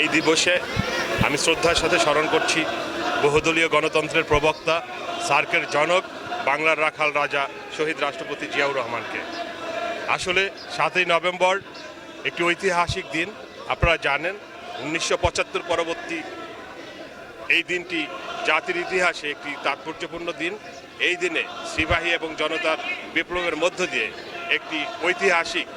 এই দিবসে আমি শ্রদ্ধার সাথে স্মরণ করছি বহুদলীয় গণতন্ত্রের প্রবক্তা সার্কের জনক বাংলার রাখাল রাজা শহীদ রাষ্ট্রপতি জিয়াউর রহমানকে। আসলে সাতই নভেম্বর একটি ঐতিহাসিক দিন, আপনারা জানেন, উনিশশো পঁচাত্তর পরবর্তী এই দিনটি জাতির ইতিহাসে একটি তাৎপর্যপূর্ণ দিন। এই দিনে সিপাহী এবং জনতার বিপ্লবের মধ্য দিয়ে একটি ঐতিহাসিক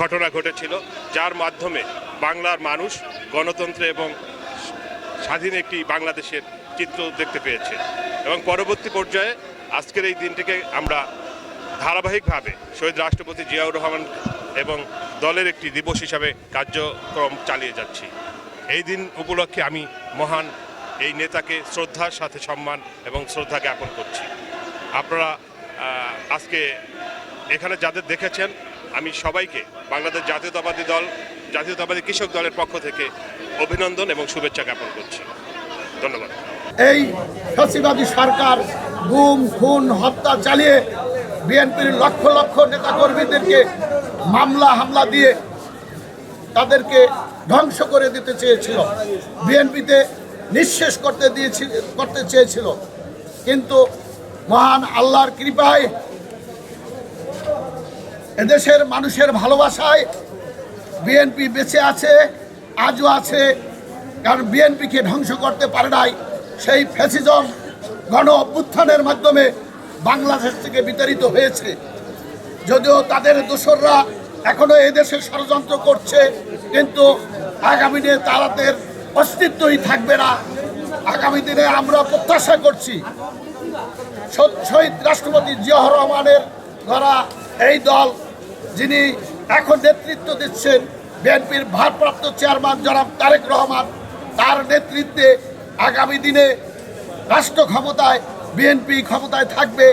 ঘটনা ঘটেছিল, যার মাধ্যমে বাংলার মানুষ গণতন্ত্র এবং স্বাধীন একটি বাংলাদেশের চিত্র দেখতে পেয়েছে। এবং পরবর্তী পর্যায়ে আজকের এই দিনটিকে আমরা ধারাবাহিকভাবে শহীদ রাষ্ট্রপতি জিয়াউর রহমান এবং দলের একটি দিবস হিসাবে কার্যক্রম চালিয়ে যাচ্ছি। এই দিন উপলক্ষে আমি মহান এই নেতাকে শ্রদ্ধার সাথে সম্মান এবং শ্রদ্ধা জ্ঞাপন করছি। আপনারা আজকে এখানে যাদের দেখেছেন, আমি সবাইকে বাংলাদেশ জাতীয়তাবাদী দল জাতীয়তাবাদী কৃষক দলের পক্ষ থেকে অভিনন্দন এবং শুভেচ্ছা জ্ঞাপন করছি। ধন্যবাদ। এই ফ্যাসিবাদী সরকার গুম, খুন, হত্যা চালিয়ে বিএনপির লক্ষ লক্ষ নেতাকর্মীদেরকে মামলা, হামলা দিয়ে তাদেরকে ধ্বংস করে দিতে চেয়েছিল। বিএনপিতে নিঃশেষ করতে দিয়েছিল করতে চেয়েছিল। কিন্তু মহান আল্লাহর কৃপায় এদেশের মানুষের ভালোবাসায় বিএনপি বেঁচে আছে, আজও আছে, কারণ বিএনপিকে ধ্বংস করতে পারে নাই। সেই ফ্যাসিজম গণ অভ্যুত্থানের মাধ্যমে বাংলাদেশ থেকে বিতাড়িত হয়েছে। যদিও তাদের দোসররা এখনও এদেশে ষড়যন্ত্র করছে, কিন্তু আগামী দিনে তাদের অস্তিত্বই থাকবে না। আগামী দিনে আমরা প্রত্যাশা করছি, শহীদ রাষ্ট্রপতি জিয়াউর রহমানের দ্বারা এই দল, যিনি এখন নেতৃত্ব দিচ্ছেন বিএনপির ভারপ্রাপ্ত চেয়ারম্যান জনাব তারেক রহমান। তার নেতৃত্বে আগামী দিনে রাষ্ট্র ক্ষমতায়, বিএনপি ক্ষমতায় থাকবে।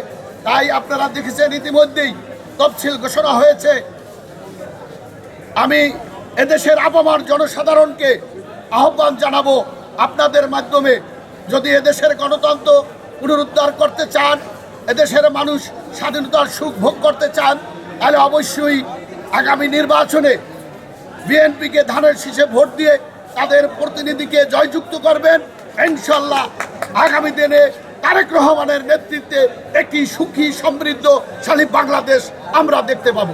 তাই আপনারা দেখেছেন ইতিমধ্যেই তফসিল ঘোষণা হয়েছে। আমি এদেশের আপামার জনসাধারণকে আহ্বান জানাব আপনাদের মাধ্যমে, যদি এদেশের গণতন্ত্র পুনরুদ্ধার করতে চান, এদেশের মানুষ স্বাধীনতার সুখ ভোগ করতে চান, তাহলে অবশ্যই আগামী নির্বাচনে বিএনপিকে ধানের শীষে ভোট দিয়ে তাদের প্রতিনিধিকে জয়যুক্ত করবেন ইনশাল্লাহ আগামী দিনে তারেক রহমানের নেতৃত্বে একটি সুখী সমৃদ্ধশালী বাংলাদেশ আমরা দেখতে পাবো।